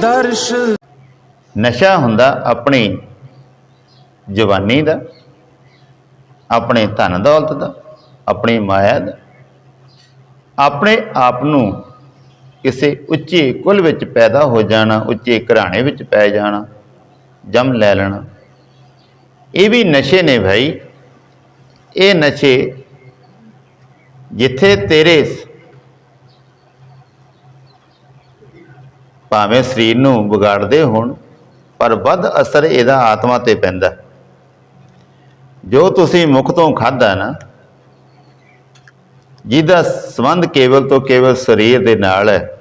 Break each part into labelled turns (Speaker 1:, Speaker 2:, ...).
Speaker 1: ਦਰਸ਼।
Speaker 2: ਨਸ਼ਾ ਹੁੰਦਾ ਆਪਣੀ ਜਵਾਨੀ ਦਾ, ਆਪਣੇ ਧਨ ਦੌਲਤ ਦਾ, ਆਪਣੀ ਮਾਇਆ ਦਾ। ਆਪਣੇ ਆਪ ਨੂੰ ਕਿਸੇ ਉੱਚੇ ਕੁਲ ਵਿੱਚ ਪੈਦਾ ਹੋ ਜਾਣਾ, ਉੱਚੇ ਘਰਾਣੇ ਵਿੱਚ ਪੈ ਜਾਣਾ, ਜੰਮ ਲੈ ਲੈਣਾ। ਇਹ ਵੀ ਨਸ਼ੇ ਨੇ ਭਾਈ। ਇਹ ਨਸ਼ੇ ਜਿੱਥੇ ਤੇਰੇ ਭਾਵੇਂ ਸਰੀਰ ਨੂੰ ਵਿਗਾੜਦੇ ਹੋਣ, ਪਰ ਵੱਧ ਅਸਰ ਇਹਦਾ ਆਤਮਾ ਤੇ ਪੈਂਦਾ ਜੋ ਤੁਸੀਂ ਮੁਖ ਤੋਂ ਖਾਦਾ ਨਾ, ਜਿਹਦਾ ਸੰਬੰਧ ਕੇਵਲ ਤੋਂ ਕੇਵਲ ਸਰੀਰ ਦੇ ਨਾਲ ਹੈ,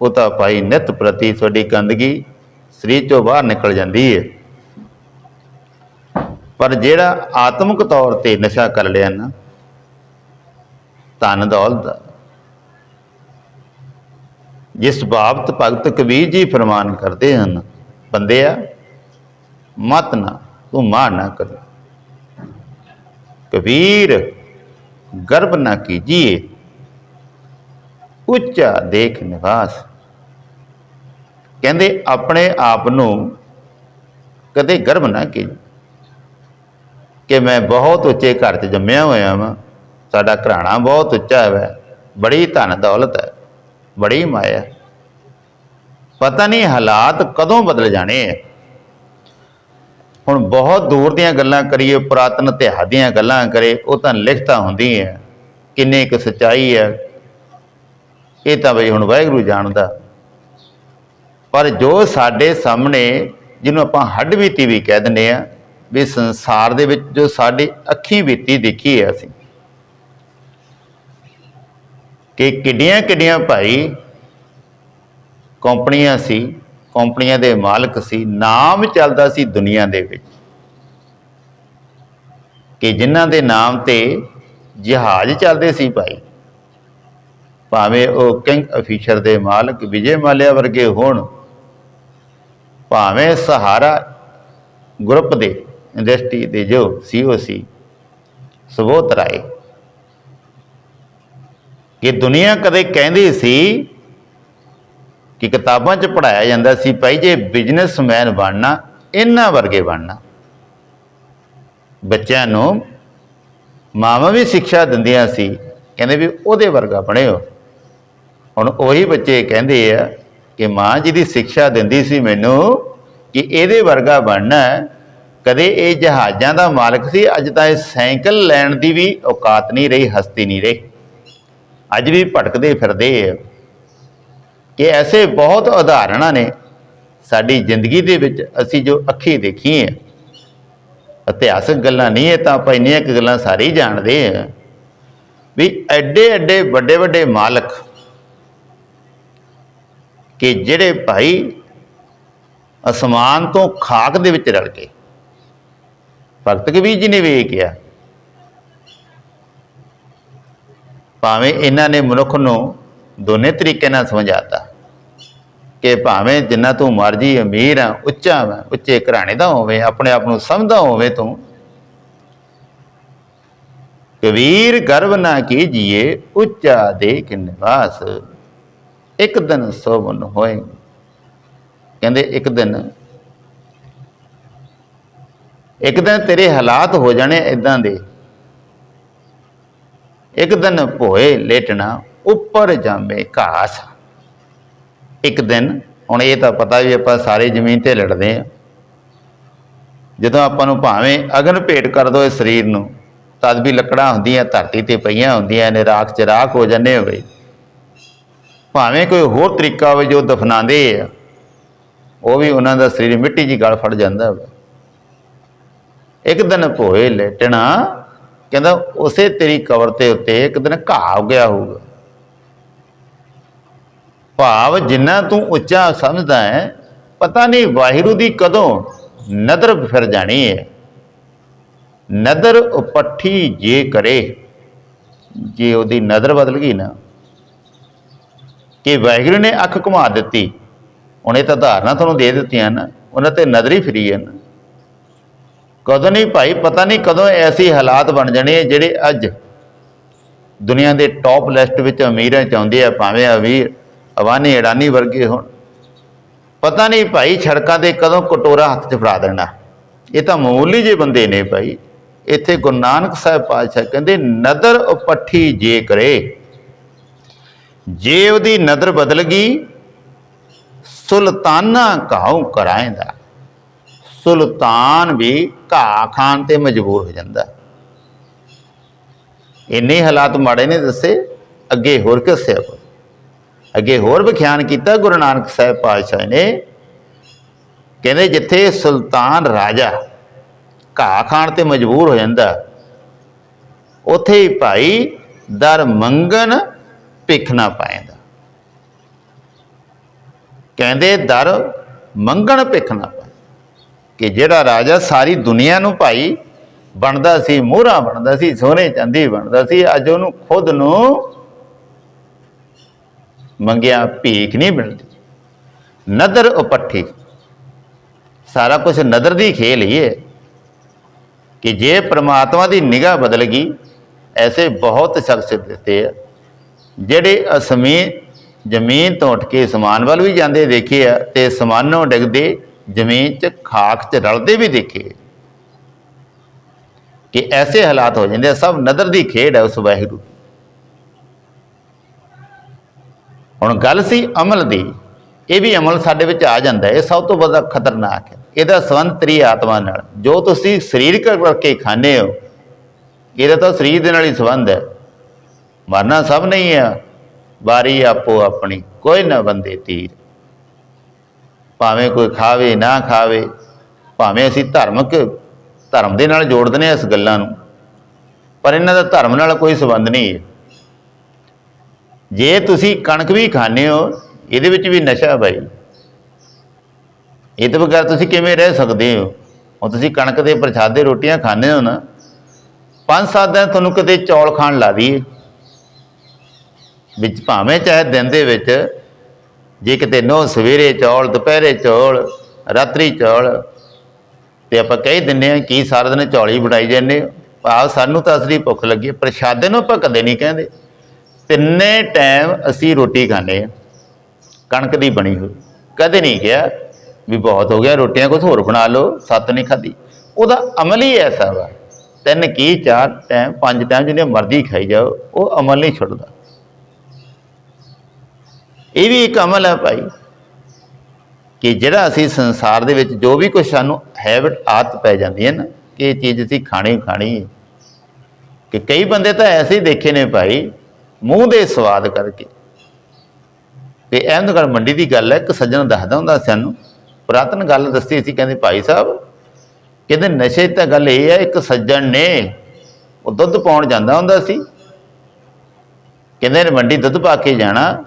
Speaker 2: ਉਹ ਤਾਂ ਭਾਈ ਨਿਤ ਪ੍ਰਤੀ ਤੁਹਾਡੀ ਗੰਦਗੀ ਸਰੀਰ ਚੋਂ ਬਾਹਰ ਨਿਕਲ ਜਾਂਦੀ ਹੈ। ਪਰ ਜਿਹੜਾ ਆਤਮਿਕ ਤੌਰ ਤੇ ਨਸ਼ਾ ਕਰ ਲਿਆ ਨਾ, ਧਨ ਦੌਲਤ ਦਾ ਜਿਸ ਬਾਬਤ ਭਗਤ ਕਬੀਰ ਜੀ ਫਰਮਾਨ ਕਰਦੇ ਹਨ, ਬੰਦਿਆ, ਮਤ ਨਾ, ਤੂੰ ਮਾਰ ਨਾ ਕਰ। ਕਬੀਰ ਗਰਭ ਨਾ ਕੀਜੀਏ। ਉੱਚਾ ਦੇਖ ਨਿਵਾਸ। ਕਹਿੰਦੇ, ਆਪਣੇ ਆਪ ਨੂੰ ਕਦੇ ਗਰਭ ਨਾ ਕੀਜ ਕਿ ਮੈਂ ਬਹੁਤ ਉੱਚੇ ਘਰ 'ਚ ਜੰਮਿਆ ਹੋਇਆ ਵਾਂ, ਸਾਡਾ ਘਰਾਣਾ ਬਹੁਤ ਉੱਚਾ ਹੈ, ਬੜੀ ਧਨ ਦੌਲਤ ਹੈ। ਬੜੀ ਮਾਇਆ ਪਤਾ ਨਹੀਂ ਹਾਲਾਤ ਕਦੋਂ ਬਦਲ ਜਾਣੇ ਹੈ ਹੁਣ ਬਹੁਤ ਦੂਰ ਦੀਆਂ ਗੱਲਾਂ ਕਰੀਏ, ਪੁਰਾਤਨ ਇਤਿਹਾਸ ਦੀਆਂ ਗੱਲਾਂ ਕਰੇ, ਉਹ ਤਾਂ ਲਿਖਤਾ ਹੁੰਦੀ ਹੈ ਕਿੰਨੇ ਕੁ ਸਚਾਈ ਹੈ ਇਹ ਤਾਂ ਬਈ ਹੁਣ ਵਾਹਿਗੁਰੂ ਜਾਣਦਾ। ਪਰ ਜੋ ਸਾਡੇ ਸਾਹਮਣੇ ਜਿਹਨੂੰ ਆਪਾਂ ਹੱਡ ਬੀਤੀ ਵੀ ਕਹਿ ਦਿੰਦੇ ਆ, ਵੀ ਸੰਸਾਰ ਦੇ ਵਿੱਚ ਜੋ ਸਾਡੀ ਅੱਖੀਂ ਬੀਤੀ ਦੇਖੀ ਹੈ ਅਸੀਂ ਕਿ ਕਿੱਡੀਆਂ ਕਿੱਡੀਆਂ ਭਾਈ ਕੰਪਨੀਆਂ ਸੀ, ਕੰਪਨੀਆਂ ਦੇ ਮਾਲਕ ਸੀ, ਨਾਮ ਚੱਲਦਾ ਸੀ ਦੁਨੀਆ ਦੇ ਵਿੱਚ। ਕਿ ਜਿਨ੍ਹਾਂ ਦੇ ਨਾਮ ਤੇ ਜਹਾਜ਼ ਚੱਲਦੇ ਸੀ ਭਾਈ, ਭਾਵੇਂ ਉਹ ਕਿੰਗ ਅਫੀਸ਼ਰ ਦੇ ਮਾਲਕ ਵਿਜੇ ਮਾਲਿਆ ਵਰਗੇ ਹੋਣ, ਭਾਵੇਂ ਸਹਾਰਾ ਗਰੁੱਪ ਦੇ ਇੰਡਸਟਰੀ ਦੇ ਜੋ ਸੀਓ ਸੀ ਸੁਬੋਧ ਰਾਏ। ਕਿ ਦੁਨੀਆ ਕਦੇ ਕਹਿੰਦੀ ਸੀ ਕਿ ਕਿਤਾਬਾਂ 'ਚ ਪੜਾਇਆ ਜਾਂਦਾ ਸੀ, ਭਾਈ ਜੇ ਬਿਜ਼ਨਸਮੈਨ ਬਣਨਾ, ਇਹਨਾਂ ਵਰਗੇ ਬਣਨਾ। ਬੱਚਿਆਂ ਨੂੰ ਮਾਵਾਂ ਵੀ ਸਿੱਖਿਆ ਦਿੰਦੀਆਂ ਸੀ, ਕਹਿੰਦੇ ਵੀ ਉਹਦੇ ਵਰਗਾ ਬਣਿਓ। ਹੁਣ ਉਹੀ ਬੱਚੇ ਕਹਿੰਦੇ ਆ ਕਿ ਮਾਂ ਜਿਹਦੀ ਸਿੱਖਿਆ ਦਿੰਦੀ ਸੀ ਮੈਨੂੰ ਕਿ ਇਹਦੇ ਵਰਗਾ ਬਣਨਾ ਕਦੇ ਇਹ ਜਹਾਜ਼ਾਂ ਦਾ ਮਾਲਕ ਸੀ, ਅੱਜ ਤਾਂ ਇਹ ਸਾਈਕਲ ਲੈਣ ਦੀ ਵੀ ਔਕਾਤ ਨਹੀਂ ਰਹੀ, ਹਸਤੀ ਨਹੀਂ ਰਹੀ। ਅੱਜ ਵੀ ਭਟਕਦੇ ਫਿਰਦੇ ਆ। ਕਿ ਐਸੇ ਬਹੁਤ ਉਦਾਹਰਣਾਂ ਨੇ ਸਾਡੀ ਜ਼ਿੰਦਗੀ ਦੇ ਵਿੱਚ ਅਸੀਂ ਜੋ ਅੱਖੀ ਦੇਖੀਏ ਇਤਿਹਾਸਕ ਗੱਲਾਂ ਨਹੀਂ ਇਹ ਤਾਂ ਆਪਾਂ ਇੰਨੀਆਂ ਕੁ ਗੱਲਾਂ ਸਾਰੇ ਹੀ ਜਾਣਦੇ ਆ ਵੀ ਐਡੇ ਐਡੇ ਵੱਡੇ ਵੱਡੇ ਮਾਲਕ ਕਿ ਜਿਹੜੇ ਭਾਈ ਅਸਮਾਨ ਤੋਂ ਖਾਕ ਦੇ ਵਿੱਚ ਰਲ ਕੇ, ਭਗਤ ਕਬੀਰ ਜੀ ਨੇ ਵੀ ਇਹ ਕਿਹਾ ਭਾਵੇਂ ਇਹਨਾਂ ਨੇ ਮਨੁੱਖ ਨੂੰ ਦੋਨੇ ਤਰੀਕੇ ਨਾਲ ਸਮਝਾਤਾ ਕਿ ਭਾਵੇਂ ਜਿੰਨਾ ਤੂੰ ਮਰਜ਼ੀ ਅਮੀਰ ਆ, ਉੱਚਾ ਵਾ, ਉੱਚੇ ਘਰਾਣੇ ਦਾ ਹੋਵੇ, ਆਪਣੇ ਆਪ ਨੂੰ ਸਮਝਦਾ ਹੋਵੇ ਤੂੰ, ਕਬੀਰ ਗਰਵ ਨਾ ਕੀਜੀਏ, ਉੱਚਾ ਦੇਖ ਨਿਵਾਸ, ਇੱਕ ਦਿਨ ਸੋਵਨ ਹੋਏ। ਕਹਿੰਦੇ, ਇੱਕ ਦਿਨ ਇੱਕ ਦਿਨ ਤੇਰੇ ਹਾਲਾਤ ਹੋ ਜਾਣੇ ਇਦਾਂ ਦੇ। ਇੱਕ ਦਿਨ ਭੋਏ ਲੇਟਣਾ, ਉੱਪਰ ਜਾਮੇ ਘਾਸ। ਇੱਕ ਦਿਨ, ਹੁਣ ਇਹ ਤਾਂ ਪਤਾ ਵੀ ਆਪਾਂ ਸਾਰੇ ਜ਼ਮੀਨ ਤੇ ਲੜਦੇ ਆ। ਜਦੋਂ ਆਪਾਂ ਨੂੰ ਭਾਵੇਂ ਅਗਨ ਭੇਟ ਕਰ ਦੋ ਇਸ ਸਰੀਰ ਨੂੰ, ਤਦ ਵੀ ਲੱਕੜਾਂ ਹੁੰਦੀਆਂ, ਧਰਤੀ ਤੇ ਪਈਆਂ ਹੁੰਦੀਆਂ ਨੇ ਰਾਖ ਚ ਰਾਖ ਹੋ ਜਾਂਦੇ ਹੋਵੇ ਭਾਵੇਂ ਕੋਈ ਹੋਰ ਤਰੀਕਾ ਹੋਵੇ ਜੋ ਦਫਨਾਉਂਦੇ ਆ, ਉਹ ਵੀ ਉਹਨਾਂ ਦਾ ਸਰੀਰ ਮਿੱਟੀ ਜੀ ਗਲ ਫੜ ਜਾਂਦਾ ਹੋਵੇ। ਇੱਕ ਦਿਨ ਭੋਏ ਲੇਟਣਾ ਕਹਿੰਦਾ ਉਸੇ ਤੇਰੀ ਕਬਰ ਤੇ ਉੱਤੇ ਇੱਕ ਦਿਨ ਘਾਹ ਹੋ ਗਿਆ ਹੋਊਗਾ। ਭਾਵ ਜਿੰਨਾ ਤੂੰ ਉੱਚਾ ਸਮਝਦਾ ਹੈ, ਪਤਾ ਨਹੀਂ ਵਾਹਿਗੁਰੂ ਦੀ ਕਦੋਂ ਨਦਰ ਫਿਰ ਜਾਣੀ ਹੈ। ਨਦਰ ਉਪੱਠੀ ਜੇ ਕਰੇ, ਜੇ ਉਹਦੀ ਨਜ਼ਰ ਬਦਲ ਗਈ ਨਾ, ਕਿ ਵਾਹਿਗੁਰੂ ਨੇ ਅੱਖ ਘੁਮਾ ਦਿੱਤੀ, ਉਹਨੇ ਤਾਂ ਧਾਰਨਾ ਤੁਹਾਨੂੰ ਦੇ ਦਿੱਤੀਆਂ ਨਾ ਉਹਨਾਂ ਤੇ ਨਜ਼ਰ ਹੀ ਫਰੀ ਹੈ ਨਾ। ਕਦੋਂ ਨਹੀਂ ਭਾਈ, ਪਤਾ ਨਹੀਂ ਕਦੋਂ ਐਸੀ ਹਾਲਾਤ ਬਣ ਜਾਣੇ ਜਿਹੜੇ ਅੱਜ ਦੁਨੀਆ ਦੇ ਟੌਪ ਲਿਸਟ ਵਿੱਚ ਅਮੀਰਾਂ ਚਾਹੁੰਦੇ ਆ, ਭਾਵੇਂ ਅਮੀਰ ਅਵਾਨੀ, ਅਡਾਨੀ ਵਰਗੇ ਹੋਣ। ਪਤਾ ਨਹੀਂ ਭਾਈ ਛੜਕਾਂ ਤੇ ਕਦੋਂ ਕਟੋਰਾ ਹੱਥ 'ਚ ਫੜਾ ਦੇਣਾ। ਇਹ ਤਾਂ ਮਾਮੂਲੀ ਜਿਹੇ ਬੰਦੇ ਨੇ ਭਾਈ। ਇੱਥੇ ਗੁਰੂ ਨਾਨਕ ਸਾਹਿਬ ਪਾਤਸ਼ਾਹ ਕਹਿੰਦੇ, ਨਦਰ ਉਪੱਠੀ ਜੇ ਕਰੇ। ਜੇ ਉਹਦੀ ਨਦਰ ਬਦਲ ਗਈ, ਸੁਲਤਾਨਾ ਘਾਉ ਕਰਾਇਂਦਾ ਸੁਲਤਾਨ ਵੀ ਘਾਹ ਖਾਣ ਤੇ ਮਜਬੂਰ ਹੋ ਜਾਂਦਾ। ਇੰਨੇ ਹਾਲਾਤ ਮਾੜੇ ਨੇ ਦੱਸੇ, ਅੱਗੇ ਹੋਰ ਕਿਸਿਆ ਕੋ ਅੱਗੇ ਹੋਰ ਵਿਖਿਆਨ ਕੀਤਾ ਗੁਰੂ ਨਾਨਕ ਸਾਹਿਬ ਪਾਤਸ਼ਾਹ ਨੇ, ਕਹਿੰਦੇ ਜਿੱਥੇ ਸੁਲਤਾਨ ਰਾਜਾ ਘਾਹ ਖਾਣ ਤੇ ਮਜਬੂਰ ਹੋ ਜਾਂਦਾ, ਉਥੇ ਹੀ ਭਾਈ ਦਰ ਮੰਗਣ ਭਿੱਖ ਨਾ ਪਾਏਂਦਾ। ਕਹਿੰਦੇ ਦਰ ਮੰਗਣ ਭਿੱਖ ਨਾ ਕਿ ਜਿਹੜਾ ਰਾਜਾ ਸਾਰੀ ਦੁਨੀਆ ਨੂੰ ਭਾਈ ਬਣਦਾ ਸੀ, ਮੋਹਰਾ ਬਣਦਾ ਸੀ ਸੋਨੇ ਚਾਂਦੀ ਬਣਦਾ ਸੀ, ਅੱਜ ਉਹਨੂੰ ਖੁਦ ਨੂੰ ਮੰਗਿਆ ਭੀਖ ਨਹੀਂ ਮਿਲਦੀ। ਨਦਰ ਉਪੱਠੀ। ਸਾਰਾ ਕੁਝ ਨਦਰ ਦੀ ਖੇਲ ਹੀ ਹੈ ਕਿ ਜੇ ਪ੍ਰਮਾਤਮਾ ਦੀ ਨਿਗਾਹ ਬਦਲ ਗਈ, ਐਸੇ ਬਹੁਤ ਸ਼ਖਸ ਦਿੱਤੇ ਆ, ਜਿਹੜੇ ਅਸਮੀ ਜ਼ਮੀਨ ਤੋਂ ਉੱਠ ਕੇ ਸਮਾਨ ਵੱਲ ਵੀ ਜਾਂਦੇ ਦੇਖੇ ਆ ਤੇ ਸਮਾਨੋਂ ਡਿੱਗਦੇ ਜ਼ਮੀਨ 'ਚ ਖਾਕ 'ਚ ਰਲਦੇ ਵੀ ਦੇਖੇ। ਕਿ ਐਸੇ ਹਾਲਾਤ ਹੋ ਜਾਂਦੇ ਆ, ਸਭ ਨਦਰ ਦੀ ਖੇਡ ਹੈ ਉਸ ਵਾਹਿਗੁਰੂ ਹੁਣ ਗੱਲ ਸੀ ਅਮਲ ਦੀ, ਇਹ ਵੀ ਅਮਲ ਸਾਡੇ ਵਿੱਚ ਆ ਜਾਂਦਾ ਇਹ ਸਭ ਤੋਂ ਵੱਡਾ ਖਤਰਨਾਕ ਹੈ। ਇਹਦਾ ਸੰਬੰਧ ਤਰੀ ਆਤਮਾ ਨਾਲ। ਜੋ ਤੁਸੀਂ ਸਰੀਰਕ ਕਰਕੇ ਖਾਂਦੇ ਹੋ, ਇਹਦਾ ਤਾਂ ਸਰੀਰ ਦੇ ਨਾਲ ਹੀ ਸੰਬੰਧ ਹੈ। ਮਰਨਾ ਸਭ ਨਹੀਂ ਹੈ ਵਾਰੀ ਆਪੋ ਆਪਣੀ, ਕੋਈ ਨਾ ਬੰਦੇ ਤੀਰ। ਭਾਵੇਂ ਕੋਈ ਖਾਵੇ, ਨਾ ਖਾਵੇ, ਭਾਵੇਂ ਅਸੀਂ ਧਾਰਮਿਕ ਧਰਮ ਦੇ ਨਾਲ ਜੋੜ ਦਿੰਦੇ ਹਾਂ ਇਸ ਗੱਲਾਂ ਨੂੰ, ਪਰ ਇਹਨਾਂ ਦਾ ਧਰਮ ਨਾਲ ਕੋਈ ਸੰਬੰਧ ਨਹੀਂ ਹੈ। ਜੇ ਤੁਸੀਂ ਕਣਕ ਵੀ ਖਾਂਦੇ ਹੋ, ਇਹਦੇ ਵਿੱਚ ਵੀ ਨਸ਼ਾ ਬਾਈ ਇਹ ਤੋਂ ਬਗੈਰ ਤੁਸੀਂ ਕਿਵੇਂ ਰਹਿ ਸਕਦੇ ਹੋ? ਹੁਣ ਤੁਸੀਂ ਕਣਕ ਦੇ ਪ੍ਰਸ਼ਾਦੇ ਰੋਟੀਆਂ ਖਾਂਦੇ ਹੋ ਨਾ, ਪੰਜ ਸੱਤ ਦਿਨ ਤੁਹਾਨੂੰ ਕਿਤੇ ਚੌਲ ਖਾਣ ਲਾ ਦਈਏ। ਵਿੱਚ ਭਾਵੇਂ ਚਾਹੇ ਦਿਨ ਦੇ ਵਿੱਚ ਜੇ ਕਿਤੇ ਨੋ ਸਵੇਰੇ ਚੌਲ, ਦੁਪਹਿਰੇ ਚੌਲ, ਰਾਤਰੀ ਚੌਲ, ਤੇ ਆਪਾਂ ਕਹਿ ਦਿੰਦੇ ਆ ਕੀ ਸਾਰਾ ਦਿਨ ਚੌਲ ਹੀ ਬਣਾਈ ਜਾਂਦੇ ਆ ਸਾਨੂੰ ਤਾਂ ਅਸਲੀ ਭੁੱਖ ਲੱਗੀ ਪ੍ਰਸ਼ਾਦੇ ਨੂੰ ਆਪਾਂ ਕਦੇ ਨਹੀਂ ਕਹਿੰਦੇ। ਤਿੰਨੇ ਟਾਈਮ ਅਸੀਂ ਰੋਟੀ ਖਾਂਦੇ ਆ ਕਣਕ ਦੀ ਬਣੀ ਹੋਈ। ਕਦੇ ਨਹੀਂ ਕਿਹਾ ਵੀ ਬਹੁਤ ਹੋ ਗਿਆ, ਰੋਟੀਆਂ ਕੁਝ ਹੋਰ ਬਣਾ ਲਓ, ਸੱਤ ਨਹੀਂ ਖਾਦੀ ਉਹਦਾ ਅਮਲ ਹੀ ਐਸਾ ਵਾ। ਤਿੰਨ ਕੀ, ਚਾਰ ਟਾਈਮ ਪੰਜ ਟਾਈਮ ਜਿਹਨੇ ਮਰਜ਼ੀ ਖਾਈ ਜਾਓ, ਉਹ ਅਮਲ ਨਹੀਂ ਛੱਡਦਾ ਇਹ ਵੀ ਇੱਕ ਅਮਲ ਹੈ ਭਾਈ, ਕਿ ਜਿਹੜਾ ਅਸੀਂ ਸੰਸਾਰ ਦੇ ਵਿੱਚ ਜੋ ਵੀ ਕੁਝ ਸਾਨੂੰ ਹੈਬਿਟ ਆਦਤ ਪੈ ਜਾਂਦੀ ਹੈ ਨਾ, ਕਿ ਇਹ ਚੀਜ਼ ਅਸੀਂ ਖਾਣੀ ਖਾਣੀ ਹੈ। ਕਿ ਕਈ ਬੰਦੇ ਤਾਂ ਐਸੇ ਹੀ ਦੇਖੇ ਨੇ ਭਾਈ, ਮੂੰਹ ਦੇ ਸਵਾਦ ਕਰਕੇ। ਤੇ ਅਹਿਮਦਗੜ ਮੰਡੀ ਦੀ ਗੱਲ ਹੈ, ਇੱਕ ਸੱਜਣ ਦੱਸਦਾ ਹੁੰਦਾ ਸਾਨੂੰ, ਪੁਰਾਤਨ ਗੱਲ ਦੱਸੀ ਸੀ, ਕਹਿੰਦੇ ਭਾਈ ਸਾਹਿਬ, ਕਹਿੰਦੇ ਨਸ਼ੇ ਤਾਂ ਗੱਲ ਇਹ ਹੈ, ਇੱਕ ਸੱਜਣ ਨੇ ਉਹ ਦੁੱਧ ਪਾਉਣ ਜਾਂਦਾ ਹੁੰਦਾ ਸੀ। ਕਹਿੰਦੇ ਨੇ ਮੰਡੀ ਦੁੱਧ ਪਾ ਕੇ ਜਾਣਾ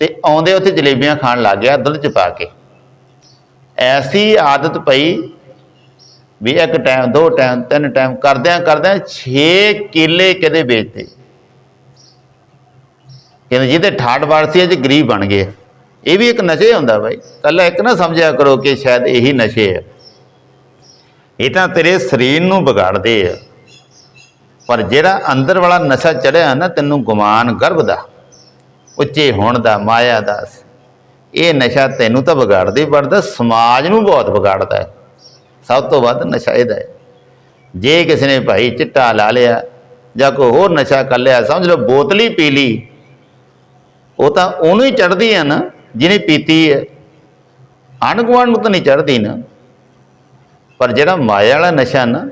Speaker 2: ਤੇ ਆਉਂਦੇ ਉੱਥੇ ਜਲੇਬੀਆਂ ਖਾਣ ਲੱਗ ਗਿਆ ਦੁੱਧ 'ਚ ਪਾ ਕੇ। ਐਸੀ ਆਦਤ ਪਈ ਵੀ ਇੱਕ ਟਾਈਮ ਦੋ ਟਾਈਮ ਤਿੰਨ ਟਾਈਮ ਕਰਦਿਆਂ ਕਰਦਿਆਂ 6 ਕਿੱਲੇ ਕਿਤੇ ਵੇਚਦੇ ਕਹਿੰਦੇ ਜਿਹਦੇ ਠਾੜ ਵਾਰ ਸੀ ਅੱਜ ਗਰੀਬ ਬਣ ਗਏ ਇਹ ਵੀ ਇੱਕ ਨਸ਼ੇ ਹੁੰਦਾ ਬਾਈ। ਕੱਲਾ ਇੱਕ ਨਾ ਸਮਝਿਆ ਕਰੋ ਕਿ ਸ਼ਾਇਦ ਇਹੀ ਨਸ਼ੇ ਹੈ ਇਹ ਤਾਂ ਤੇਰੇ ਸਰੀਰ ਨੂੰ ਵਿਗਾੜਦੇ ਆ। ਪਰ ਜਿਹੜਾ ਅੰਦਰ ਵਾਲਾ ਨਸ਼ਾ ਚੜਿਆ ਨਾ, ਤੈਨੂੰ ਗੁਮਾਨ ਗਰਭ ਦਾ। ਉੱਚੇ ਹੋਣ ਦਾ ਮਾਇਆ ਦਾ ਇਹ ਨਸ਼ਾ ਤੈਨੂੰ ਤਾਂ ਵਿਗਾੜਦੇ ਵੜਦਾ, ਸਮਾਜ ਨੂੰ ਬਹੁਤ ਵਿਗਾੜਦਾ ਹੈ। ਸਭ ਤੋਂ ਵੱਧ ਨਸ਼ਾ ਇਹਦਾ ਹੈ। ਜੇ ਕਿਸੇ ਨੇ ਭਾਈ ਚਿੱਟਾ ਲਾ ਲਿਆ ਜਾਂ ਕੋਈ ਹੋਰ ਨਸ਼ਾ ਕਰ ਲਿਆ, ਸਮਝ ਲਓ ਬੋਤਲੀ ਪੀ ਲਈ, ਉਹ ਤਾਂ ਉਹਨੂੰ ਹੀ ਚੜਦੀ ਆ ਨਾ, ਜਿਹਨੇ ਪੀਤੀ ਹੈ। ਆਂਢ ਗੁਆਂਢ ਨੂੰ ਤਾਂ ਨਹੀਂ ਚੜਦੀ ਨਾ। ਪਰ ਜਿਹੜਾ ਮਾਇਆ ਵਾਲਾ ਨਸ਼ਾ ਨਾ,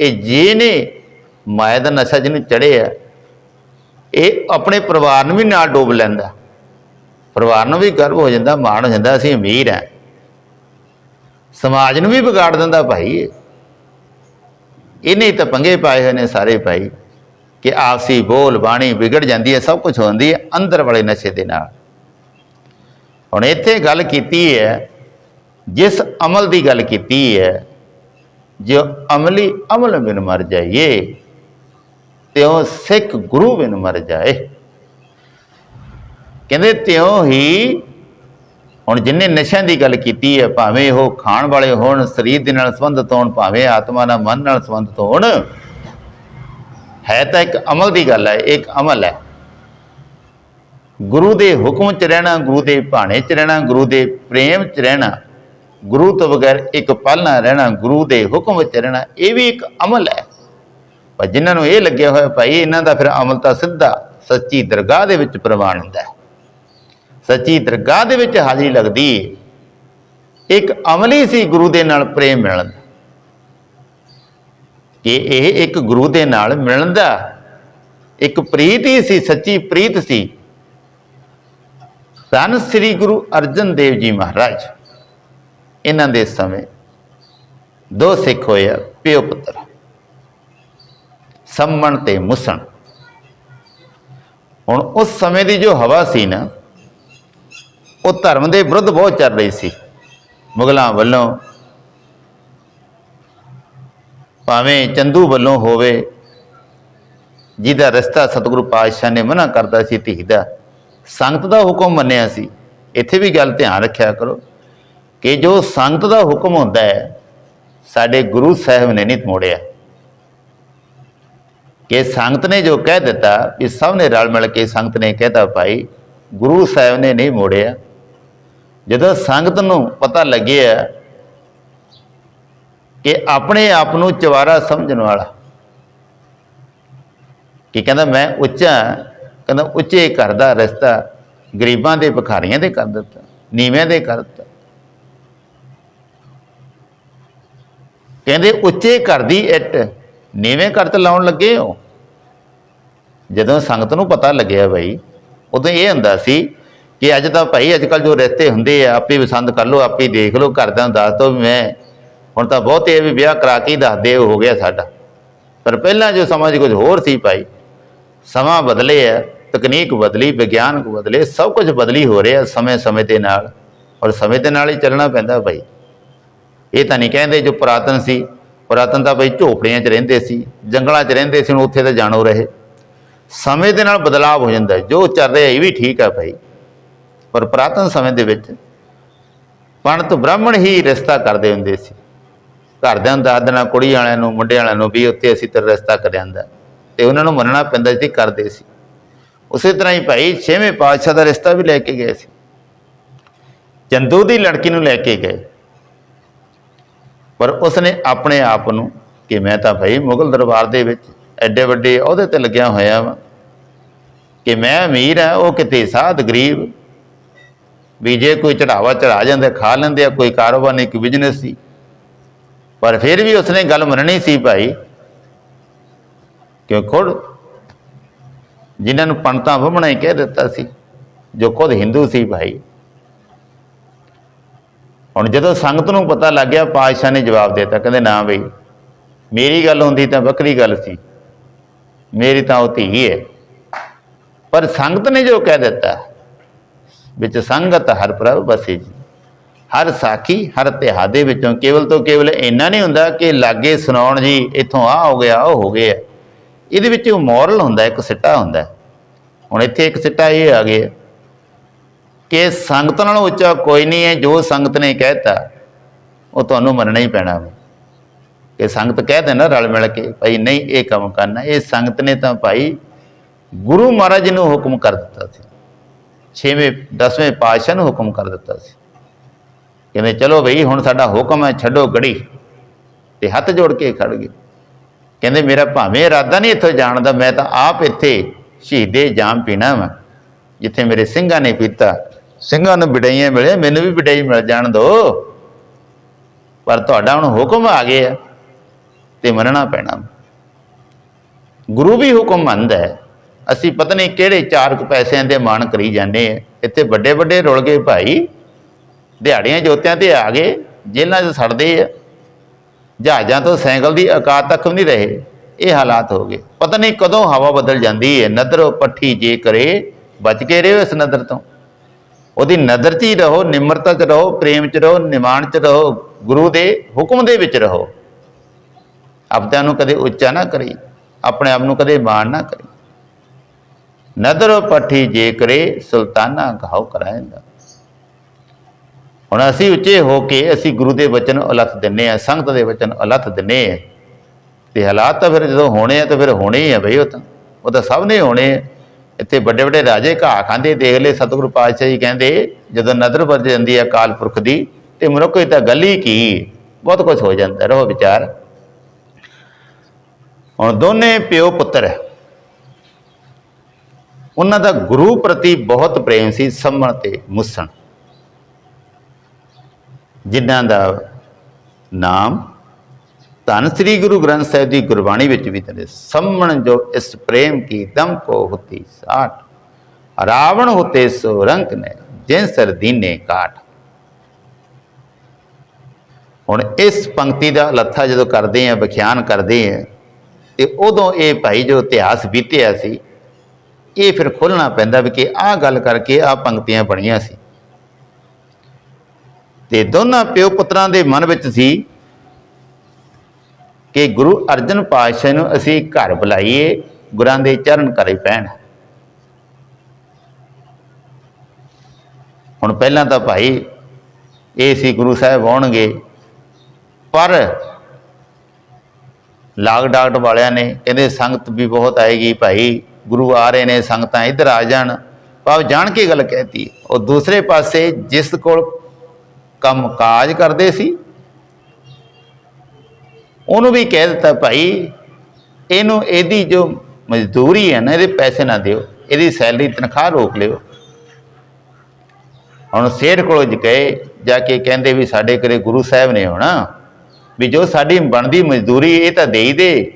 Speaker 2: ਇਹ ਜਿਹਨੇ ਮਾਇਆ ਦਾ ਨਸ਼ਾ ਜਿਹਨੂੰ ਚੜਿਆ ਇਹ ਆਪਣੇ ਪਰਿਵਾਰ ਨੂੰ ਵੀ ਨਾਲ ਡੋਬ ਲੈਂਦਾ। ਪਰਿਵਾਰ ਨੂੰ ਵੀ ਗਰਵ ਹੋ ਜਾਂਦਾ, ਮਾਣ ਹੋ ਜਾਂਦਾ, ਅਸੀਂ ਅਮੀਰ ਆ ਸਮਾਜ ਨੂੰ ਵੀ ਵਿਗਾੜ ਦਿੰਦਾ ਭਾਈ ਇਹ। ਇਹਨੇ ਤਾਂ ਪੰਗੇ ਪਾਏ ਹੋਏ ਨੇ ਸਾਰੇ ਭਾਈ, ਕਿ ਆਪਸੀ ਬੋਲ ਬਾਣੀ ਵਿਗੜ ਜਾਂਦੀ ਹੈ, ਸਭ ਕੁਝ ਹੁੰਦੀ ਹੈ, ਅੰਦਰ ਵਾਲੇ ਨਸ਼ੇ ਦੇ ਨਾਲ। ਹੁਣ ਇੱਥੇ ਗੱਲ ਕੀਤੀ ਹੈ, ਜਿਸ ਅਮਲ ਦੀ ਗੱਲ ਕੀਤੀ ਹੈ, ਜੋ ਅਮਲੀ ਅਮਲ ਬਿਨ ਮਰ ਜਾਈਏ ਤਿਉ ਸਿੱਖ ਗੁਰੂ ਬਿਨ ਮਰ ਜਾਏ। ਕਹਿੰਦੇ ਤਿਉ ਹੀ ਹੁਣ ਜਿੰਨੇ ਨਸ਼ਿਆਂ ਦੀ ਗੱਲ ਕੀਤੀ ਹੈ, ਭਾਵੇਂ ਉਹ ਖਾਣ ਵਾਲੇ ਹੋਣ, ਸਰੀਰ ਦੇ ਨਾਲ ਸੰਬੰਧਿਤ ਹੋਣ, ਭਾਵੇਂ ਆਤਮਾ ਨਾਲ ਮਨ ਨਾਲ ਸੰਬੰਧਿਤ ਹੋਣ, ਹੈ ਤਾਂ ਇੱਕ ਅਮਲ ਦੀ ਗੱਲ ਹੈ ਇੱਕ ਅਮਲ ਹੈ। ਗੁਰੂ ਦੇ ਹੁਕਮ 'ਚ ਰਹਿਣਾ, ਗੁਰੂ ਦੇ ਭਾਣੇ 'ਚ ਰਹਿਣਾ, ਗੁਰੂ ਦੇ ਪ੍ਰੇਮ 'ਚ ਰਹਿਣਾ, ਗੁਰੂ ਤੋਂ ਬਗੈਰ ਇੱਕ ਪਲ ਨਾ ਰਹਿਣਾ, ਗੁਰੂ ਦੇ ਹੁਕਮ ਚ ਰਹਿਣਾ, ਇਹ ਵੀ ਇੱਕ ਅਮਲ ਹੈ। ਪਰ ਜਿਨ੍ਹਾਂ ਨੂੰ ਇਹ ਲੱਗਿਆ ਹੋਇਆ ਭਾਈ ਇਹਨਾਂ ਦਾ ਫਿਰ ਅਮਲ ਤਾਂ ਸਿੱਧਾ ਸੱਚੀ ਦਰਗਾਹ ਦੇ ਵਿੱਚ ਪ੍ਰਵਾਨ ਹੁੰਦਾ ਸੱਚੀ ਦਰਗਾਹ ਦੇ ਵਿੱਚ ਹਾਜ਼ਰੀ ਲੱਗਦੀ ਹੈ ਇੱਕ ਅਮਲੀ ਸੀ ਗੁਰੂ ਦੇ ਨਾਲ ਪ੍ਰੇਮ ਮਿਲਣ ਦਾ। ਕਿ ਇਹ ਇੱਕ ਗੁਰੂ ਦੇ ਨਾਲ ਮਿਲਣ ਦਾ ਇੱਕ ਪ੍ਰੀਤ ਹੀ ਸੀ ਸੱਚੀ ਪ੍ਰੀਤ ਸੀ। ਧੰਨ ਸ੍ਰੀ ਗੁਰੂ ਅਰਜਨ ਦੇਵ ਜੀ ਮਹਾਰਾਜ ਇਹਨਾਂ ਦੇ ਸਮੇਂ ਦੋ ਸਿੱਖ ਹੋਏ ਆ, ਪਿਓ ਪੁੱਤਰ। ਸੰਮਣ ਤੇ ਮੁਸਣ। ਹੁਣ ਉਸ ਸਮੇਂ ਦੀ ਜੋ ਹਵਾ ਸੀ ਨਾ, ਉਹ ਧਰਮ ਦੇ ਵਿਰੁੱਧ ਬਹੁਤ ਚੱਲ ਰਹੀ ਸੀ। ਮੁਗਲਾਂ ਵੱਲੋਂ, ਭਾਵੇਂ ਚੰਦੂ ਵੱਲੋਂ ਹੋਵੇ, ਜਿਹਦਾ ਰਸਤਾ ਸਤਿਗੁਰੂ ਪਾਤਸ਼ਾਹ ਨੇ ਮਨਾ ਕਰਦਾ ਸੀ, ਧੀ ਦਾ, ਸੰਗਤ ਦਾ ਹੁਕਮ ਮੰਨਿਆ ਸੀ। ਇੱਥੇ ਵੀ ਗੱਲ ਧਿਆਨ ਰੱਖਿਆ ਕਰੋ ਕਿ ਜੋ ਸੰਗਤ ਦਾ ਹੁਕਮ ਹੁੰਦਾ ਹੈ, ਸਾਡੇ ਗੁਰੂ ਸਾਹਿਬ ਨੇ ਨਹੀਂ ਮੋੜਿਆ। ਕਿ ਸੰਗਤ ਨੇ ਜੋ ਕਹਿ ਦਿੱਤਾ ਵੀ ਸਭ ਨੇ ਰਲ ਮਿਲ ਕੇ ਸੰਗਤ ਨੇ ਕਹਿਤਾ ਭਾਈ ਗੁਰੂ ਸਾਹਿਬ ਨੇ ਨਹੀਂ ਮੋੜਿਆ। ਜਦੋਂ ਸੰਗਤ ਨੂੰ ਪਤਾ ਲੱਗਿਆ ਕਿ ਆਪਣੇ ਆਪ ਨੂੰ ਚਵਾਰਾ ਸਮਝਣ ਵਾਲਾ, ਕਿ ਕਹਿੰਦਾ ਮੈਂ ਉੱਚਾ ਕਹਿੰਦਾ ਉੱਚੇ ਘਰ ਦਾ ਰਸਤਾ ਗਰੀਬਾਂ ਦੇ ਭਿਖਾਰੀਆਂ ਦੇ ਕਰ ਦਿੱਤਾ, ਨੀਵਿਆਂ ਦੇ ਕਰ ਦਿੱਤਾ। ਕਹਿੰਦੇ ਉੱਚੇ ਘਰ ਦੀ ਇੱਟ ਨੀਵੇਂ ਘਰ ਤੇ ਲਾਉਣ ਲੱਗੇ ਹੋ? ਜਦੋਂ ਸੰਗਤ ਨੂੰ ਪਤਾ ਲੱਗਿਆ ਬਈ, ਉਦੋਂ ਇਹ ਹੁੰਦਾ ਸੀ ਕਿ ਅੱਜ ਤਾਂ ਭਾਈ ਅੱਜ ਕੱਲ ਜੋ ਰਿਸ਼ਤੇ ਹੁੰਦੇ ਆ, ਆਪੇ ਪਸੰਦ ਕਰ ਲਓ, ਆਪੇ ਦੇਖ ਲਓ, ਘਰਦਿਆਂ ਨੂੰ ਦੱਸ ਦਿਓ ਵੀ ਮੈਂ ਹੁਣ ਤਾਂ ਬਹੁਤੇ ਵੀ ਵਿਆਹ ਕਰਾ ਕੇ ਹੀ ਦੱਸਦੇ ਹੋ ਗਿਆ ਸਾਡਾ। ਪਰ ਪਹਿਲਾਂ ਜੋ ਸਮਾਂ 'ਚ ਕੁਝ ਹੋਰ ਸੀ ਭਾਈ। ਸਮਾਂ ਬਦਲੇ ਆ, ਤਕਨੀਕ ਬਦਲੀ, ਵਿਗਿਆਨ ਬਦਲੇ, ਸਭ ਕੁਝ ਬਦਲੀ ਹੋ ਰਿਹਾ ਸਮੇਂ ਸਮੇਂ ਦੇ ਨਾਲ। ਔਰ ਸਮੇਂ ਦੇ ਨਾਲ ਹੀ ਚੱਲਣਾ ਪੈਂਦਾ ਭਾਈ। ਇਹ ਤਾਂ ਨਹੀਂ ਕਹਿੰਦੇ ਜੋ ਪੁਰਾਤਨ ਸੀ। ਪੁਰਾਤਨ ਤਾਂ ਭਾਈ ਝੋਪੜੀਆਂ 'ਚ ਰਹਿੰਦੇ ਸੀ, ਜੰਗਲਾਂ 'ਚ ਰਹਿੰਦੇ ਸੀ, ਹੁਣ ਉੱਥੇ ਤਾਂ ਜਾਣੋ ਰਹੇ। ਸਮੇਂ ਦੇ ਨਾਲ ਬਦਲਾਅ ਹੋ ਜਾਂਦਾ ਜੋ ਚੱਲ ਰਿਹਾ ਇਹ ਵੀ ਠੀਕ ਹੈ ਭਾਈ। ਪਰ ਪੁਰਾਤਨ ਸਮੇਂ ਦੇ ਵਿੱਚ ਪੰਡਤ ਬ੍ਰਾਹਮਣ ਹੀ ਰਿਸ਼ਤਾ ਕਰਦੇ ਹੁੰਦੇ ਸੀ। ਘਰਦਿਆਂ ਨੂੰ ਦੱਸ ਦੇਣਾ, ਕੁੜੀ ਵਾਲਿਆਂ ਨੂੰ, ਮੁੰਡੇ ਵਾਲਿਆਂ ਨੂੰ ਵੀ ਉੱਥੇ ਅਸੀਂ ਤੇਰਾ ਰਿਸ਼ਤਾ ਕਰ ਜਾਂਦਾ ਤੇ ਉਹਨਾਂ ਨੂੰ ਮੰਨਣਾ ਪੈਂਦਾ ਸੀ, ਕਰਦੇ ਸੀ। ਉਸੇ ਤਰ੍ਹਾਂ ਹੀ ਭਾਈ ਛੇਵੇਂ ਪਾਤਸ਼ਾਹ ਦਾ ਰਿਸ਼ਤਾ ਵੀ ਲੈ ਕੇ ਗਏ ਸੀ। ਚੰਦੂ ਦੀ ਲੜਕੀ ਨੂੰ ਲੈ ਕੇ ਗਏ। ਪਰ ਉਸਨੇ ਆਪਣੇ ਆਪ ਨੂੰ, ਕਿ ਮੈਂ ਤਾਂ ਭਾਈ ਮੁਗਲ ਦਰਬਾਰ ਦੇ ਵਿੱਚ ਐਡੇ ਵੱਡੇ ਅਹੁਦੇ ਤੇ ਲੱਗਿਆ ਹੋਇਆ ਵਾ ਕਿ ਮੈਂ ਅਮੀਰ ਹਾਂ ਉਹ ਕਿਤੇ ਸਾਧ ਗਰੀਬ। ਵੀ ਜੇ ਕੋਈ ਚੜਾਵਾ ਚੜਾ ਜਾਂਦੇ, ਖਾ ਲੈਂਦੇ ਆ, ਕੋਈ ਕਾਰੋਬਾਰ ਨਹੀਂ ਕੋਈ ਬਿਜ਼ਨਸ ਸੀ। ਪਰ ਫਿਰ ਵੀ ਉਸਨੇ ਗੱਲ ਮੰਨਣੀ ਸੀ ਭਾਈ ਕਿਉਂ ਖੁਦ ਜਿਨ੍ਹਾਂ ਨੂੰ ਪੰਡਤਾਂ ਬੰਮਣਾ ਹੀ ਕਹਿ ਦਿੱਤਾ ਸੀ, ਜੋ ਖੁਦ ਹਿੰਦੂ ਸੀ ਭਾਈ। ਹੁਣ ਜਦੋਂ ਸੰਗਤ ਨੂੰ ਪਤਾ ਲੱਗ ਗਿਆ, ਪਾਤਸ਼ਾਹ ਨੇ ਜਵਾਬ ਦਿੱਤਾ, ਕਹਿੰਦੇ ਨਾ ਬਈ, ਮੇਰੀ ਗੱਲ ਹੁੰਦੀ ਤਾਂ ਵੱਖਰੀ ਗੱਲ ਸੀ। ਮੇਰੀ ਤਾਂ ਉਹ ਧੀ ਹੈ ਪਰ ਸੰਗਤ ਨੇ ਜੋ ਕਹਿ ਦਿੱਤਾ, ਵਿੱਚ ਸੰਗਤ ਹਰ ਪ੍ਰਭ ਬਸੇ ਜੀ। ਹਰ ਸਾਖੀ, ਹਰ ਤਿਹਾਦੇ ਵਿੱਚੋਂ ਕੇਵਲ ਤੋਂ ਕੇਵਲ ਇੰਨਾ ਨਹੀਂ ਹੁੰਦਾ ਕਿ ਲਾਗੇ ਸੁਣਾਉਣ ਜੀ, ਇੱਥੋਂ ਆ ਹੋ ਗਿਆ, ਉਹ ਹੋ ਗਿਆ। ਇਹਦੇ ਵਿੱਚ ਮੋਰਲ ਹੁੰਦਾ, ਇੱਕ ਸਿੱਟਾ ਹੁੰਦਾ। ਹੁਣ ਇੱਥੇ ਇੱਕ ਸਿੱਟਾ ਇਹ ਆ ਗਿਆ ਕਿ ਸੰਗਤ ਨਾਲੋਂ ਉੱਚਾ ਕੋਈ ਨਹੀਂ ਹੈ, ਜੋ ਸੰਗਤ ਨੇ ਕਹਿਤਾ ਉਹ ਤੁਹਾਨੂੰ ਮੰਨਣਾ ਹੀ ਪੈਣਾ ਵਾ। ਕਿ ਸੰਗਤ ਕਹਿ ਦੇ ਨਾ ਰਲ ਮਿਲ ਕੇ, ਭਾਈ ਨਹੀਂ ਇਹ ਕੰਮ ਕਰਨਾ, ਇਹ ਸੰਗਤ ਨੇ ਤਾਂ ਭਾਈ ਗੁਰੂ ਮਹਾਰਾਜ ਨੂੰ ਹੁਕਮ ਕਰ ਦਿੱਤਾ ਸੀ। ਛੇਵੇਂ, ਦਸਵੇਂ ਪਾਤਸ਼ਾਹ ਨੂੰ ਹੁਕਮ ਕਰ ਦਿੱਤਾ ਸੀ। ਕਹਿੰਦੇ, ਚਲੋ ਭਈ ਹੁਣ ਸਾਡਾ ਹੁਕਮ ਹੈ, ਛੱਡੋ ਗੜੀ। ਤੇ ਹੱਥ ਜੋੜ ਕੇ ਖੜ ਗਏ। ਕਹਿੰਦੇ, ਮੇਰਾ ਭਾਵੇਂ ਇਰਾਦਾ ਨਹੀਂ ਇੱਥੋਂ ਜਾਣ ਦਾ, ਮੈਂ ਤਾਂ ਆਪ ਇੱਥੇ ਸ਼ਹੀਦੇ ਜਾਮ ਪੀਣਾ ਵਾ, ਜਿੱਥੇ ਮੇਰੇ ਸਿੰਘਾਂ ਨੇ ਪੀਤਾ। ਸਿੰਘਾਂ ਨੂੰ ਵਿਡਾਈਆਂ ਮਿਲੇ ਮੈਨੂੰ ਵੀ ਵਿਡਾਈ ਮਿਲ ਜਾਣ ਦੋ। ਪਰ ਤੁਹਾਡਾ ਹੁਣ ਹੁਕਮ ਆ ਗਿਆ। ਤੇ ਮੰਨਣਾ ਪੈਣਾ। ਗੁਰੂ ਵੀ ਹੁਕਮ ਮੰਨਦਾ ਹੈ, ਅਸੀਂ ਪਤਾ ਨਹੀਂ ਕਿਹੜੇ ਚਾਰ ਕੁ ਪੈਸਿਆਂ ਦੇ ਮਾਣ ਕਰੀ ਜਾਂਦੇ ਆ ਇੱਥੇ ਵੱਡੇ ਵੱਡੇ ਰੁਲ ਗਏ ਭਾਈ, ਦਿਹਾੜੀਆਂ ਜੋਤਿਆਂ ਤੇ ਆ ਗਏ, ਜੇਲ੍ਹਾਂ 'ਚ ਸੜਦੇ ਆ। ਜਹਾਜ਼ਾਂ ਤੋਂ ਸਾਈਕਲ ਦੀ ਔਕਾਤ ਤੱਕ ਵੀ ਨਹੀਂ ਰਹੇ। ਇਹ ਹਾਲਾਤ ਹੋ ਗਏ। ਪਤਾ ਨਹੀਂ ਕਦੋਂ ਹਵਾ ਬਦਲ ਜਾਂਦੀ ਹੈ। ਨਦਰ ਪੱਠੀ ਜੇ ਕਰੇ, ਬਚ ਕੇ ਰਹੋ ਇਸ ਨਦਰ ਤੋਂ। ਉਹਦੀ ਨਦਰ 'ਚ ਹੀ ਰਹੋ, ਨਿਮਰਤਾ 'ਚ ਰਹੋ, ਪ੍ਰੇਮ 'ਚ ਰਹੋ, ਨਿਮਾਣ 'ਚ ਰਹੋ, ਗੁਰੂ ਦੇ ਹੁਕਮ ਦੇ ਵਿੱਚ ਰਹੋ। ਆਪਦਿਆਂ ਨੂੰ ਕਦੇ ਉੱਚਾ ਨਾ ਕਰੀ, ਆਪਣੇ ਆਪ ਨੂੰ ਕਦੇ ਮਾਣ ਨਾ ਕਰੀ। ਨਦਰ ਪੱਠੀ ਜੇ ਕਰੇ, ਸੁਲਤਾਨਾ ਘਾਉ ਕਰਾਇੰਦਾ ਹੁਣ ਅਸੀਂ ਉੱਚੇ ਹੋ ਕੇ ਅਸੀਂ ਗੁਰੂ ਦੇ ਵਚਨ ਅਲੱਥ ਦਿੰਨੇ ਆ, ਸੰਗਤ ਦੇ ਵਚਨ ਅਲੱਥ ਦਿੰਨੇ ਆ। ਤੇ ਹਾਲਾਤ ਤਾਂ ਫਿਰ ਜਦੋਂ ਹੋਣੇ ਆ ਤਾਂ ਫਿਰ ਹੋਣੇ ਹੀ ਆ ਬਈ ਉਹ ਤਾਂ ਉਹ ਤਾਂ ਸਭ ਨੇ ਹੋਣੇ ਆ। ਇੱਥੇ ਵੱਡੇ ਵੱਡੇ ਰਾਜੇ ਘਾਹ ਖਾਂਦੇ, ਦੇਖ ਲਏ, ਸਤਿਗੁਰੂ ਪਾਤਸ਼ਾਹ ਜੀ ਕਹਿੰਦੇ, ਜਦੋਂ ਨਦਰ ਵੱਜ ਜਾਂਦੀ ਹੈ ਅਕਾਲ ਪੁਰਖ ਦੀ, ਤੇ ਮਨੁੱਖ ਦੀ ਤਾਂ ਗਲੀ ਕੀ? ਬਹੁਤ ਕੁਝ ਹੋ ਜਾਂਦਾ, ਰਹੋ ਵਿਚਾਰ। ਹੁਣ ਦੋਨੇ ਪਿਓ ਪੁੱਤਰ ਉਹਨਾਂ ਦਾ ਗੁਰੂ ਪ੍ਰਤੀ ਬਹੁਤ ਪ੍ਰੇਮ ਸੀ ਸੰਮਣ ਤੇ ਮੁਸਣ। ਜਿਨ੍ਹਾਂ ਦਾ ਨਾਮ ਧੰਨ ਸ੍ਰੀ ਗੁਰੂ ਗ੍ਰੰਥ ਸਾਹਿਬ ਦੀ ਗੁਰਬਾਣੀ ਵਿੱਚ ਵੀ ਤਦੇ ਸੰਮਣ ਜੋ ਇਸ ਪ੍ਰੇਮ ਕੀ ਦਮ ਕੋ ਹੁਤੀ ਸਾਠ। ਰਾਵਣ ਹੁਤੇ ਸੋ ਰੰਕ ਨੇ, ਜਿਨ ਸਰ ਦੀਨੇ ਕਾਟ ਹੁਣ ਇਸ ਪੰਕਤੀ ਦਾ ਲੱਥਾ ਜਦੋਂ ਕਰਦੇ ਆ ਵਿਖਿਆਨ ਕਰਦੇ ਆ ਤੇ ਉਦੋਂ ਇਹ ਭਾਈ ਜੋ ਇਤਿਹਾਸ ਬੀਤਿਆ ਸੀ, ਇਹ ਫਿਰ ਖੋਲਣਾ ਪੈਂਦਾ ਵੀ ਕਿ ਆਹ ਗੱਲ ਕਰਕੇ ਆਹ ਪੰਕਤੀਆਂ ਬਣੀਆਂ ਸੀ। ਤੇ ਦੋਨਾਂ ਪਿਓ ਪੁੱਤਰਾਂ ਦੇ ਮਨ ਵਿੱਚ ਸੀ ਕਿ ਗੁਰੂ ਅਰਜਨ ਪਾਤਸ਼ਾਹ ਨੂੰ ਅਸੀਂ ਘਰ ਬੁਲਾਈਏ, ਗੁਰਾਂ ਦੇ ਚਰਨ ਕਰੇ ਪੈਣ। ਹੁਣ ਪਹਿਲਾਂ ਤਾਂ ਭਾਈ ਇਹ ਸੀ ਗੁਰੂ ਸਾਹਿਬ ਆਉਣਗੇ, ਪਰ ਲਾਗ ਡਾਕਟ ਵਾਲਿਆਂ ਨੇ ਕਹਿੰਦੇ ਸੰਗਤ ਵੀ ਬਹੁਤ ਆਏਗੀ ਭਾਈ, ਗੁਰੂ ਆ ਰਹੇ ਨੇ, ਸੰਗਤਾਂ ਇੱਧਰ ਆ ਜਾਣ। ਭਾਵ ਜਾਣ ਕੇ ਗੱਲ ਕਹਿਤੀ। ਉਹ ਦੂਸਰੇ ਪਾਸੇ ਜਿਸ ਕੋਲ ਕੰਮ ਕਾਜ ਕਰਦੇ ਸੀ, ਉਹਨੂੰ ਵੀ ਕਹਿ ਦਿੱਤਾ, ਭਾਈ, ਇਹਨੂੰ ਇਹਦੀ ਜੋ ਮਜ਼ਦੂਰੀ ਹੈ ਨਾ, ਇਹਦੇ ਪੈਸੇ ਨਾ ਦਿਓ, ਇਹਦੀ ਸੈਲਰੀ ਤਨਖਾਹ ਰੋਕ ਲਿਓ। ਹੁਣ ਸੇਠ ਕੋਲ ਗਏ, ਜਾ ਕੇ ਕਹਿੰਦੇ ਵੀ ਸਾਡੇ ਘਰੇ ਗੁਰੂ ਸਾਹਿਬ ਨੇ ਹੋਣਾ ਵੀ ਜੋ ਸਾਡੀ ਬਣਦੀ ਮਜ਼ਦੂਰੀ ਇਹ ਤਾਂ ਦੇਈ ਦੇ।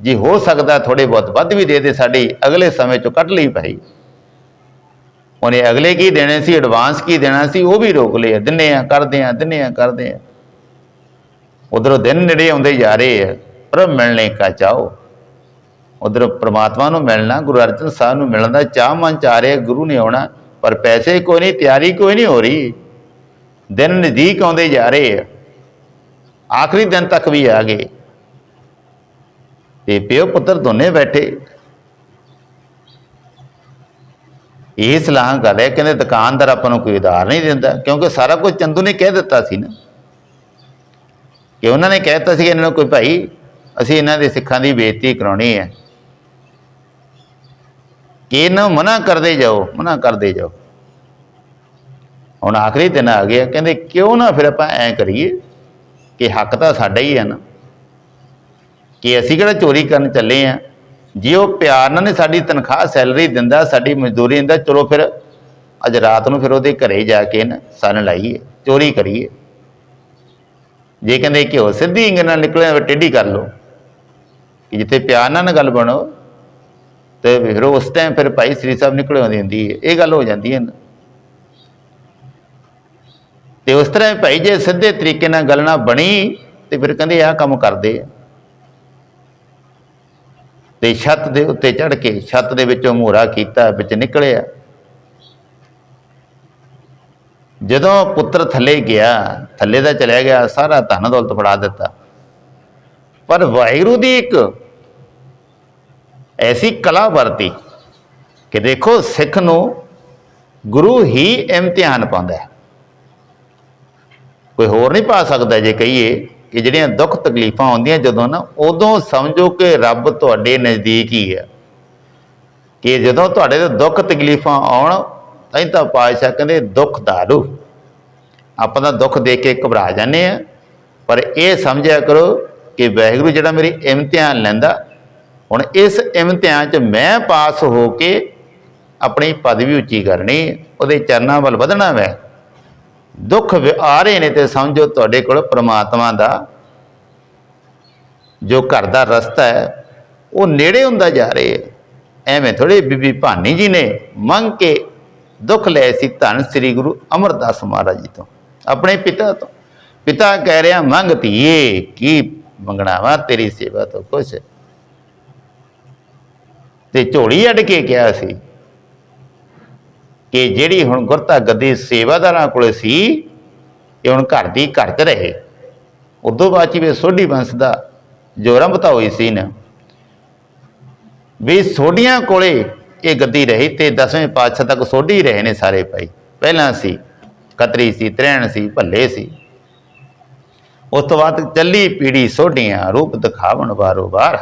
Speaker 2: ਜੇ ਹੋ ਸਕਦਾ ਥੋੜੇ ਬਹੁਤ ਵੱਧ ਵੀ ਦੇ ਦੇ, ਸਾਡੀ ਅਗਲੇ ਸਮੇਂ ਚੋਂ ਕੱਢ ਲਈ ਭਾਈ। ਉਹਨੇ ਅਗਲੇ ਕੀ ਦੇਣੇ ਸੀ ਐਡਵਾਂਸ ਕੀ ਦੇਣਾ ਸੀ, ਉਹ ਵੀ ਰੋਕ ਲਿਆ ਦਿੰਨੇ ਆ, ਕਰਦੇ ਆ, ਦਿੰਨੇ ਆ, ਕਰਦੇ ਆ। ਉਧਰੋਂ ਦਿਨ ਨੇੜੇ ਆਉਂਦੇ ਜਾ ਰਹੇ ਆ। ਪਰ ਮਿਲਣੇ ਕਾ ਚਾਹੋ? ਉਧਰ ਪ੍ਰਮਾਤਮਾ ਨੂੰ ਮਿਲਣਾ, ਗੁਰੂ ਅਰਜਨ ਸਾਹਿਬ ਨੂੰ ਮਿਲਣ ਦਾ ਚਾਹ ਮਨ ਚ ਆ ਰਿਹਾ, ਗੁਰੂ ਨੇ ਆਉਣਾ। ਪਰ ਪੈਸੇ ਕੋਈ ਨਹੀਂ, ਤਿਆਰੀ ਕੋਈ ਨਹੀਂ ਹੋ ਰਹੀ। ਦਿਨ ਨਜ਼ਦੀਕ ਆਉਂਦੇ ਜਾ ਰਹੇ ਆ। ਆਖਰੀ ਦਿਨ ਤੱਕ ਵੀ ਆ ਗਏ। ਤੇ ਪਿਓ ਪੁੱਤਰ ਦੋਨੇ ਬੈਠੇ। ਇਹ ਸਲਾਹ ਕਰ ਰਿਹਾ ਕਹਿੰਦੇ ਦੁਕਾਨਦਾਰ ਆਪਾਂ ਨੂੰ ਕੋਈ ਉਧਾਰ ਨਹੀਂ ਦਿੰਦਾ, ਕਿਉਂਕਿ ਸਾਰਾ ਕੁਝ ਚੰਦੂ ਨੇ ਕਹਿ ਦਿੱਤਾ ਸੀ ਨਾ। ਕਿ ਉਹਨਾਂ ਨੇ ਕਹਿ ਦਿੱਤਾ ਸੀ ਇਹਨਾਂ ਨੂੰ ਕੋਈ ਭਾਈ, ਅਸੀਂ ਇਹਨਾਂ ਦੇ ਸਿੱਖਾਂ ਦੀ ਬੇਇੱਜ਼ਤੀ ਕਰਾਉਣੀ ਹੈ। ਕਿ ਇਹਨਾਂ ਨੂੰ ਮਨਾ ਕਰਦੇ ਜਾਓ, ਮਨਾ ਕਰਦੇ ਜਾਓ। ਹੁਣ ਆਖਰੀ ਦਿਨ ਆ ਗਿਆ, ਕਹਿੰਦੇ ਕਿਉਂ ਨਾ ਫਿਰ ਆਪਾਂ ਐਂ ਕਰੀਏ। ਕਿ ਹੱਕ ਤਾਂ ਸਾਡਾ ਹੀ ਹੈ ਨਾ। ਕਿ ਅਸੀਂ ਕਿਹੜਾ ਚੋਰੀ ਕਰਨ ਚੱਲੇ ਆ ਜੇ ਉਹ ਪਿਆਰ ਨਾਲ ਨੇ ਸਾਡੀ ਤਨਖਾਹ, ਸੈਲਰੀ ਦਿੰਦਾ, ਸਾਡੀ ਮਜ਼ਦੂਰੀ ਦਿੰਦਾ, ਚਲੋ ਫਿਰ ਅੱਜ ਰਾਤ ਨੂੰ ਫਿਰ ਉਹਦੇ ਘਰੇ ਜਾ ਕੇ ਨਾ ਸਨ ਲਾਈਏ, ਚੋਰੀ ਕਰੀਏ। ਜੇ ਕਹਿੰਦੇ ਕਿ ਉਹ ਸਿੱਧੀ ਇੰਗ ਨਾਲ ਨਿਕਲੇ ਫਿਰ ਟੇਢੀ ਕਰ ਲਓ। ਕਿ ਜਿੱਥੇ ਪਿਆਰ ਨਾਲ ਗੱਲ ਬਣੋ, ਤੇ ਫਿਰ ਉਸ ਟਾਈਮ ਫਿਰ ਭਾਈ ਸ੍ਰੀ ਸਾਹਿਬ ਨਿਕਲੇ ਆਉਂਦੀ ਹੁੰਦੀ ਹੈ। ਇਹ ਗੱਲ ਹੋ ਜਾਂਦੀ ਹੈ ਨਾ। ਤੇ ਉਸ ਤਰ੍ਹਾਂ ਭਾਈ ਜੇ ਸਿੱਧੇ ਤਰੀਕੇ ਨਾਲ ਗੱਲ ਨਾ ਬਣੀ, ਤੇ ਫਿਰ ਕਹਿੰਦੇ ਆਹ ਕੰਮ ਕਰਦੇ ਆ। ਤੇ ਛੱਤ ਦੇ ਉੱਤੇ ਚੜ ਕੇ ਛੱਤ ਦੇ ਵਿੱਚੋਂ ਮੋਹਰਾ ਕੀਤਾ, ਵਿੱਚ ਨਿਕਲਿਆ। ਜਦੋਂ ਪੁੱਤਰ ਥੱਲੇ ਗਿਆ, ਥੱਲੇ ਦਾ ਚਲਿਆ ਗਿਆ, ਸਾਰਾ ਧਨ ਦੌਲਤ ਫੜਾ ਦਿੱਤਾ। ਪਰ ਵਾਹਿਗੁਰੂ ਦੀ ਇੱਕ ਐਸੀ ਕਲਾ ਵਰਤੀ ਕਿ ਦੇਖੋ ਸਿੱਖ ਨੂੰ ਗੁਰੂ ਹੀ ਇਮਤਿਹਾਨ ਪਾਉਂਦਾ ਹੈ। ਕੋਈ ਹੋਰ ਨਹੀਂ ਪਾ ਸਕਦਾ ਜੇ ਕਹੀਏ ਕਿ ਜਿਹੜੀਆਂ ਦੁੱਖ ਤਕਲੀਫਾਂ ਆਉਂਦੀਆਂ ਜਦੋਂ ਨਾ, ਉਦੋਂ ਸਮਝੋ ਕਿ ਰੱਬ ਤੁਹਾਡੇ ਨਜ਼ਦੀਕ ਹੀ ਹੈ। ਕਿ ਜਦੋਂ ਤੁਹਾਡੇ ਤੇ ਦੁੱਖ ਤਕਲੀਫਾਂ ਆਉਣ ਤਾਂ ਤਾਂ ਪਾਸ਼ਾ ਕਹਿੰਦੇ ਦੁੱਖ ਦਾਰੂ। ਆਪਾਂ ਤਾਂ ਦੁੱਖ ਦੇਖ ਕੇ ਘਬਰਾ ਜਾਂਦੇ ਆ ਪਰ ਇਹ ਸਮਝਿਆ ਕਰੋ ਕਿ ਵਾਹਿਗੁਰੂ ਜਿਹੜਾ ਮੇਰੀ ਇਮਤਿਹਾਨ ਲੈਂਦਾ, ਹੁਣ ਇਸ ਇਮਤਿਹਾਨ 'ਚ ਮੈਂ ਪਾਸ ਹੋ ਕੇ ਆਪਣੀ ਪਦਵੀ ਉੱਚੀ ਕਰਨੀ, ਉਹਦੇ ਚਰਨਾਂ ਵੱਲ ਵਧਣਾ ਵੈ। ਦੁੱਖ ਆ ਰਹੇ ਨੇ ਤੇ ਸਮਝੋ ਤੁਹਾਡੇ ਕੋਲ ਪ੍ਰਮਾਤਮਾ ਦਾ ਜੋ ਘਰ ਦਾ ਰਸਤਾ ਹੈ, ਉਹ ਨੇੜੇ ਹੁੰਦਾ ਜਾ ਰਿਹਾ ਹੈ। ਐਵੇਂ ਥੋੜੇ ਬੀਬੀ ਭਾਨੀ ਜੀ ਨੇ ਮੰਗ ਕੇ ਦੁੱਖ ਲਏ ਸੀ ਧੰਨ ਸ੍ਰੀ ਗੁਰੂ ਅਮਰਦਾਸ ਮਹਾਰਾਜ ਜੀ ਤੋਂ, ਆਪਣੇ ਪਿਤਾ ਤੋਂ। ਪਿਤਾ ਕਹਿ ਰਿਹਾ, ਮੰਗ ਧੀਏ, ਕੀ ਮੰਗਣਾ ਵਾ ਤੇਰੀ ਸੇਵਾ ਤੋਂ ਕੁਛ? ਤੇ ਝੋਲੀ ਅੱਡ ਕੇ ਕਿਹਾ ਸੀ ਕਿ ਜਿਹੜੀ ਹੁਣ ਗੁਰਤਾ ਗੱਦੀ ਸੇਵਾਦਾਰਾਂ ਕੋਲੇ ਸੀ, ਇਹ ਹੁਣ ਘਰ ਦੀ ਘਰ 'ਚ ਰਹੇ। ਉਦੋਂ ਬਾਅਦ 'ਚ ਵੀ ਸੋਢੀ ਵੰਸ਼ ਦਾ ਜੋ ਆਰੰਭਤਾ ਹੋਈ ਸੀ ਨਾ, ਵੀ ਸੋਢੀਆਂ ਕੋਲੇ ਇਹ ਗੱਦੀ ਰਹੀ ਤੇ ਦਸਵੇਂ ਪਾਤਸ਼ਾਹ ਤੱਕ ਸੋਢੀ ਰਹੇ ਨੇ ਸਾਰੇ ਭਾਈ। ਪਹਿਲਾਂ ਸੀ, ਕਤਰੀ ਸੀ, ਤ੍ਰੈਣ ਸੀ, ਭੱਲੇ ਸੀ। ਉਸ ਤੋਂ ਬਾਅਦ ਚੱਲੀ ਪੀੜੀ ਸੋਢੀਆਂ, ਰੂਪ ਦਿਖਾਵਣ ਵਾਰੋ ਵਾਰ।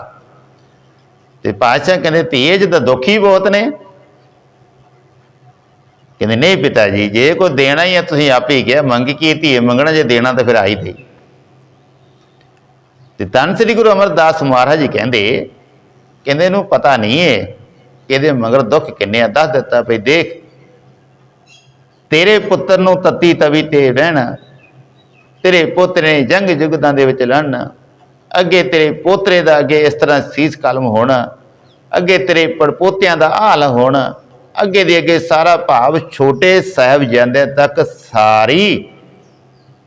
Speaker 2: ਤੇ ਪਾਤਸ਼ਾਹ ਕਹਿੰਦੇ, ਧੀਏ, ਜਦ ਦੁਖੀ ਬਹੁਤ ਨੇ ਕਹਿੰਦੇ, ਨਹੀਂ ਪਿਤਾ ਜੀ, ਜੇ ਕੋਈ ਦੇਣਾ ਹੀ ਹੈ ਤੁਸੀਂ ਆਪੇ ਹੀ ਕਿਹਾ, ਮੰਗ ਕੀ ਧੀਏ ਮੰਗਣਾ ਜੇ ਦੇਣਾ ਤਾਂ ਫਿਰ ਆਈ ਦੇ। ਤੇ ਧੰਨ ਸ੍ਰੀ ਗੁਰੂ ਅਮਰਦਾਸ ਮਹਾਰਾਜ ਜੀ ਕਹਿੰਦੇ ਕਹਿੰਦੇ ਇਹਨੂੰ ਪਤਾ ਨਹੀਂ ਹੈ ਕਿ ਇਹਦੇ ਮਗਰ ਦੁੱਖ ਕਿੰਨੇ ਆ, ਦੱਸ ਦਿੱਤਾ ਭਈ ਦੇਖ, ਤੇਰੇ ਪੁੱਤਰ ਨੂੰ ਤਤੀ ਤਵੀ ਤੇ ਰਹਿਣਾ, ਤੇਰੇ ਪੁੱਤਰ ਨੇ ਜੰਗ ਜੁਗਦਾਂ ਦੇ ਵਿੱਚ ਲੜਨਾ, ਅੱਗੇ ਤੇਰੇ ਪੋਤਰੇ ਦਾ ਅੱਗੇ ਇਸ ਤਰ੍ਹਾਂ ਸੀਸ ਕਲਮ ਹੋਣਾ, ਅੱਗੇ ਤੇਰੇ ਪੜਪੋਤਿਆਂ ਦਾ ਹਾਲ ਹੋਣਾ ਅੱਗੇ ਦੇ ਅੱਗੇ ਸਾਰਾ ਭਾਵ ਛੋਟੇ ਸਾਹਿਬ ਜਾਂਦੇ ਤੱਕ ਸਾਰੀ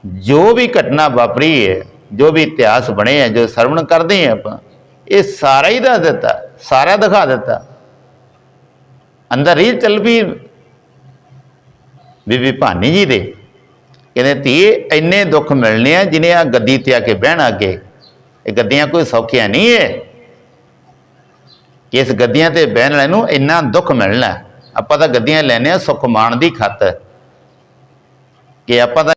Speaker 2: ਜੋ ਵੀ ਘਟਨਾ ਵਾਪਰੀ ਹੈ, ਜੋ ਵੀ ਇਤਿਹਾਸ ਬਣੇ ਹੈ, ਜੋ ਸਰਵਣ ਕਰਦੇ ਹਾਂ ਆਪਾਂ, ਇਹ ਸਾਰਾ ਹੀ ਦੱਸ ਦਿੱਤਾ, ਸਾਰਾ ਦਿਖਾ ਦਿੱਤਾ। ਅੰਦਰ ਹੀ ਚੱਲ ਵੀ ਬੀਬੀ ਭਾਨੀ ਜੀ ਦੇ। ਕਹਿੰਦੇ, ਧੀਏ, ਇੰਨੇ ਦੁੱਖ ਮਿਲਣੇ ਆ ਜਿਨੇ ਆ ਗੱਦੀ ਤੇ ਆ ਕੇ ਬਹਿਣਾ ਅੱਗੇ। ਇਹ ਗੱਦੀਆਂ ਕੋਈ ਸੌਖੀਆਂ ਨਹੀਂ ਹੈ ਇਸ ਗੱਦੀਆਂ ਤੇ ਬਹਿਣ ਵਾਲੇ ਨੂੰ ਇੰਨਾ ਦੁੱਖ ਮਿਲਣਾ। ਆਪਾਂ ਤਾਂ ਗੱਦੀਆਂ ਲੈਨੇ ਆ ਸੁਖ ਮਾਣ ਦੀ ਖਾਤਰ। ਕਿ ਆਪਾਂ ਤਾਂ